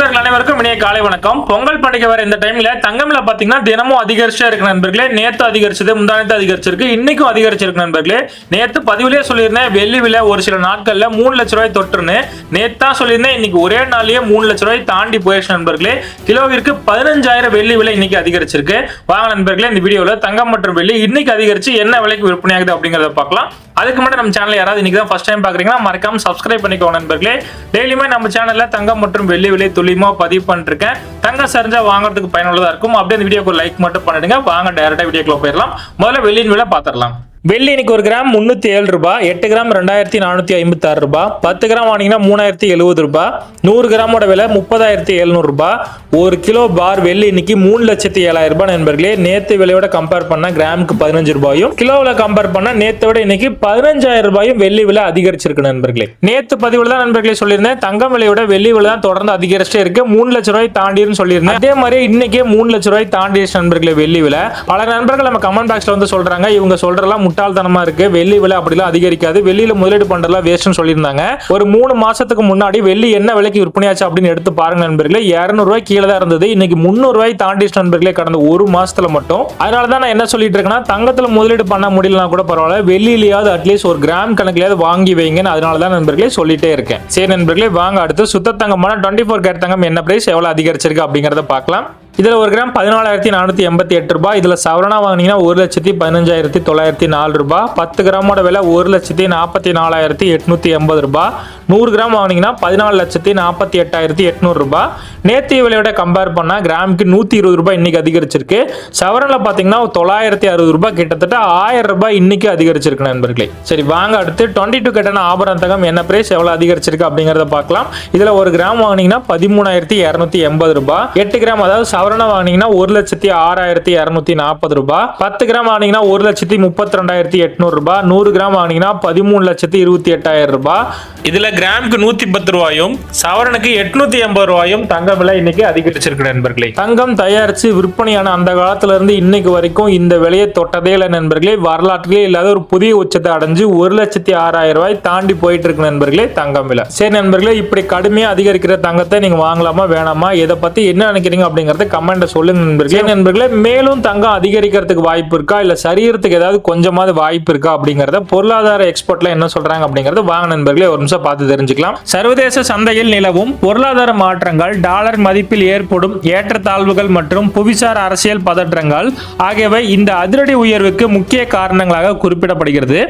அனைவருக்கும் இனிய காலை வணக்கம். பொங்கல் பண்டிகை வர இந்த டைம்ல தங்கம்ல பாத்தீங்கன்னா தினமும் அதிகரிச்சா இருக்கு நண்பர்களே நேத்து அதிகரிச்சது முந்தானத்து அதிகரிச்சிருக்கு இன்னைக்கும் அதிகரிச்சிருக்கு நண்பர்களே. நேத்து பதிவுலயே சொல்லியிருந்தேன் வெள்ளி விலை ஒரு சில நாட்கள்ல மூணு லட்ச ரூபாய் தொற்றுன்னு. நேத்தா சொல்லியிருந்தேன் இன்னைக்கு ஒரே நாள்லயே மூணு லட்ச ரூபாய் தாண்டி போயிடுச்சு நண்பர்களே. கிலோவிற்கு பதினஞ்சாயிரம் வெள்ளி விலை இன்னைக்கு அதிகரிச்சிருக்கு. வாங்க நண்பர்களே இந்த வீடியோல தங்கம் மற்றும் வெள்ளி இன்னைக்கு அதிகரிச்சு என்ன விலைக்கு விற்பனை ஆகுது அப்படிங்கறத பார்க்கலாம். அதுக்கு மட்டும் நம்ம சேனல் யாராவது இன்னைக்கு தான் ஃபர்ஸ்ட் டைம் பாக்குறீங்கன்னா மறக்காம சப்ஸ்கிரைப் பண்ணிக்கோங்க நண்பர்களே. டெய்லியுமே நம்ம சேனல்ல தங்கம் மற்றும் வெள்ளி விலை துல்லியமாக பதிவு பண்ணிருக்கேன். தங்க சரிஞ்சா வாங்குறதுக்கு பயனுள்ளதா இருக்கும். அப்படியே இந்த வீடியோக்கு லைக் மட்டும் பண்ணிடுங்க. வாங்க டைரக்டா வீடியோக்குள்ள போயிடலாம். முதல்ல வெளியின் விலை பார்த்துடலாம். வெள்ளி இன்னைக்கு ஒரு கிராம் முந்நூற்றி ஏழு ரூபாய் எட்டு கிராம் ரெண்டாயிரத்தி நானூற்றி ஐம்பத்தாறு ரூபாய் பத்து கிராம் வாங்கினீங்கன்னா மூணாயிரத்தி எழுபது ரூபாய் நூறு கிராமோட விலை முப்பதாயிரத்தி எழுநூறு ரூபாய். ஒரு கிலோ பார் வெள்ளி இன்னைக்கு மூணு லட்சத்தி ஏழாயிரம் ரூபாய் நண்பர்களே நேத்து விலையோட கம்பேர் பண்ணா கிராமுக்கு பதினஞ்சு ரூபாயும் கிலோவில் கம்பேர் பண்ணா நேத்தை விட இன்னைக்கு பதினஞ்சாயிரம் ரூபாயும் வெள்ளி விலை அதிகரிச்சிருக்கு நண்பர்களே. நேத்து பதிவில் தான் நண்பர்களே சொல்லியிருந்தேன். தங்கம் விலையோட வெள்ளி விலை தான் தொடர்ந்து அதிகரிச்சிட்டே இருக்கு. மூணு லட்ச ரூபாய் தாண்டின்னு சொல்லியிருந்தேன். அதே மாதிரி இன்னைக்கே மூணு லட்ச ரூபாய் தாண்டிடுச்சு நண்பர்களே வெள்ளி விலை. பல நண்பர்கள் நம்ம கமெண்ட் பாக்ஸ்ல வந்து சொல்றாங்க. இவங்க சொல்றதெல்லாம் முட்டாள்தனமா இருக்கு. வெள்ளி விலை அப்படிலாம் அதிகரிக்காது. வெள்ளியில முதலீடு பண்றதெல்லாம் வேஸ்ட்னு சொல்லியிருந்தாங்க. ஒரு மூணு மாசத்துக்கு முன்னாடி வெள்ளி என்ன விலைக்கு விற்பனையாச்சு அப்படின்னு எடுத்து பாருங்க நண்பர்களே. இருநூறு ரூபாய் கீழே தான் இருந்தது. இன்னைக்கு முந்நூறு ரூபாய் தாண்டிச்சு நண்பர்களே கடந்த ஒரு மாசத்துல மட்டும். அதனால தான் நான் என்ன சொல்லிட்டு இருக்கேன்னா தங்கத்துல முதலீடு பண்ண முடியலனா கூட பரவாயில்ல. வெள்ளியிலேயாவது அட்லீஸ்ட் ஒரு கிராம் கணக்கிலேயாவது வாங்கி வைங்கன்னு அதனால தான் நண்பர்களே சொல்லிட்டே இருக்கேன். சரி நண்பர்களே வாங்க அடுத்து. சுத்த தங்கமான டுவெண்ட்டி ஃபோர் கேட் தங்கம் என்ன பிரைஸ் எவ்வளவு அதிகரிச்சிருக்கு அப்படிங்கறத பார்க்கலாம். இதில் ஒரு கிராம் பதினாலாயிரத்தி நானூற்றி எண்பத்தி எட்டு ரூபாய். இதில் சவரனா வாங்கினீங்கன்னா ஒரு லட்சத்தி பதினஞ்சாயிரத்தி தொள்ளாயிரத்தி நாலு ரூபாய். பத்து கிராமோட விலை ஒரு லட்சத்தி நாற்பத்தி நாலாயிரத்தி எட்நூற்றி எண்பது ரூபாய். நூறு கிராம் வாங்கினீங்கன்னா பதினாலு லட்சத்தி நாற்பத்தி எட்டாயிரத்தி எட்நூறுபா ரூபாய் நேத்திய விலையோட கம்பேர் பண்ணா கிராமுக்கு நூத்தி இருபது ரூபாய் இன்னைக்கு அதிகரிச்சிருக்கு. சவரன்ல பாத்தீங்கன்னா தொள்ளாயிரத்தி அறுபது ரூபாய் கிட்டத்தட்ட ஆயிரம் ரூபாய் இன்னைக்கு அதிகரிச்சிருக்கு நண்பர்களே. சரி வாங்க அடுத்து டுவெண்ட்டி டூ கட்டண ஆபரண என்ன பிரைஸ் எவ்வளவு அதிகரிச்சிருக்கு அப்படிங்கறத பார்க்கலாம். இதுல ஒரு கிராம் வாங்கினீங்கன்னா பதிமூணாயிரத்தி இருநூத்தி எண்பது ரூபாய். எட்டு கிராம் அதாவது சவரனை வாங்கினீங்கன்னா ஒரு லட்சத்தி ஆறாயிரத்தி இரநூத்தி நாற்பது ரூபாய். பத்து கிராம் வாங்கினீங்கன்னா ஒரு லட்சத்தி முப்பத்தி ரெண்டாயிரத்தி எட்நூறு ரூபாய். நூறு கிராம் வாங்கினீங்கன்னா பதிமூணு லட்சத்தி இருபத்தி எட்டாயிரம் ரூபாய். இதுல கிராமுக்கு நூத்தி பத்து ரூபாயும் சவரனுக்கு எட்நூத்தி எண்பது ரூபாயும் தங்க விலை இன்னைக்கு அதிகரிச்சிருக்கு நண்பர்களே. தங்கம் தயாரிச்சு விற்பனையான அந்த காலத்துல இருந்து இன்னைக்கு வரைக்கும் இந்த விலையை தொட்டதே இல்லை நண்பர்களே. வரலாற்றிலே இல்லாத ஒரு புதிய உச்சத்தை அடைஞ்சு ஒரு லட்சத்தி ஆறாயிரம் ரூபாய் தாண்டி போயிட்டு இருக்கு நண்பர்களே தங்கம் விலை. சரி நண்பர்களே இப்படி கடுமையா அதிகரிக்கிற தங்கத்தை நீங்க வாங்கலாமா வேணாமா இதை பத்தி என்ன நினைக்கிறீங்க அப்படிங்கறத கமெண்ட்ல சொல்லுங்க நண்பர்களே. நண்பர்களே மேலும் தங்கம் அதிகரிக்கிறதுக்கு வாய்ப்பு இருக்கா இல்ல சரியறதுக்கு ஏதாவது கொஞ்சமாவது வாய்ப்பு இருக்கா அப்படிங்கறத பொருளாதார எக்ஸ்போர்ட்ல என்ன சொல்றாங்க அப்படிங்கறத வாங்க நண்பர்களே ஒரு நிமிஷம் பார்த்து தெரிஞ்சுக்கலாம். சர்வதேச சந்தையில் நிலவும் பொருளாதார மாற்றங்கள் டாலர் மதிப்பில் ஏற்படும் ஏற்றத்தாழ்வுகள் மற்றும் புவிசார் அரசியல் பதற்றங்கள் ஆகியவை இந்த அதிரடி உயர்வுக்கு முக்கிய காரணங்களாக குறிப்பிடப்படுகிறது.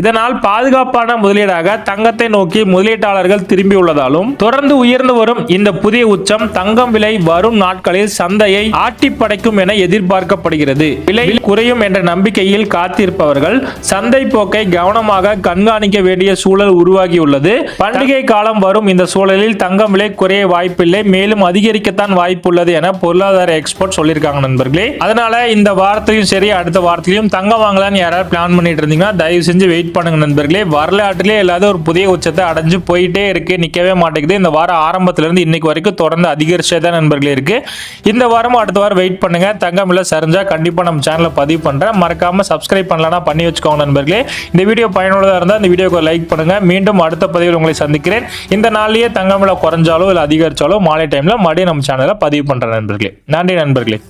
இதனால் பாதுகாப்பான முதலீடாக தங்கத்தை நோக்கி முதலீட்டாளர்கள் திரும்பியுள்ளதாலும் தொடர்ந்து உயர்ந்து வரும் இந்த புதிய உச்சம் தங்கம் விலை வரும் நாட்களில் சந்தையை ஆட்டி படைக்கும் என எதிர்பார்க்கப்படுகிறது. விலை குறையும் என்ற நம்பிக்கையில் காத்திருப்பவர்கள் சந்தை போக்கை கவனமாக கண்காணிக்க வேண்டிய சூழல் உருவாகியுள்ளது. பண்டிகை காலம் வரும் இந்த சூழலில் தங்கம் விலை குறைய வாய்ப்பில்லை. மேலும் அதிகரிக்கத்தான் வாய்ப்புள்ளது என பொருளாதார எக்ஸ்பர்ட் சொல்லியிருக்காங்க நண்பர்களே. அதனால இந்த வாரத்திலையும் சரி அடுத்த வாரத்திலையும் தங்கம் வாங்கலாம்னு யாராவது பிளான் பண்ணிட்டு இருந்தீங்கன்னா தயவு செஞ்சு வெயிட் பண்ணுங்க நண்பர்களே. வரலாற்றிலே இல்லாத ஒரு புதிய உச்சத்தை அடைஞ்சு போயிட்டே இருக்கு நிக்கவே மாட்டேங்குது. இந்த வாரம் ஆரம்பத்துல இருந்து இன்னைக்கு வரைக்கும் தொடர்ந்து அதிகரிச்சே தான் நண்பர்களே இருக்கு. இந்த வாரமும் அடுத்த வாரம் வெயிட் பண்ணுங்க. தங்கம் விலை சரிஞ்சா கண்டிப்பா நம்ம சேனலை பதிவு பண்றேன். மறக்காம சப்ஸ்கிரைப் பண்ணலாம் பண்ணி வச்சுக்கோங்க நண்பர்களே. இந்த வீடியோ பயனுள்ளதா இருந்தா இந்த வீடியோக்கு லைக் பண்ணுங்க. மீண்டும் அடுத்த பதிவில் உங்களை சந்திக்கிறேன். இந்த நாள்லயே தங்கம் விலை குறைஞ்சாலோ இல்லை அதிகரிச்சாலோ மாலை டைம்ல மறுபடியும் நம்ம சேனலை பதிவு பண்றேன் நண்பர்களே. நன்றி நண்பர்களே.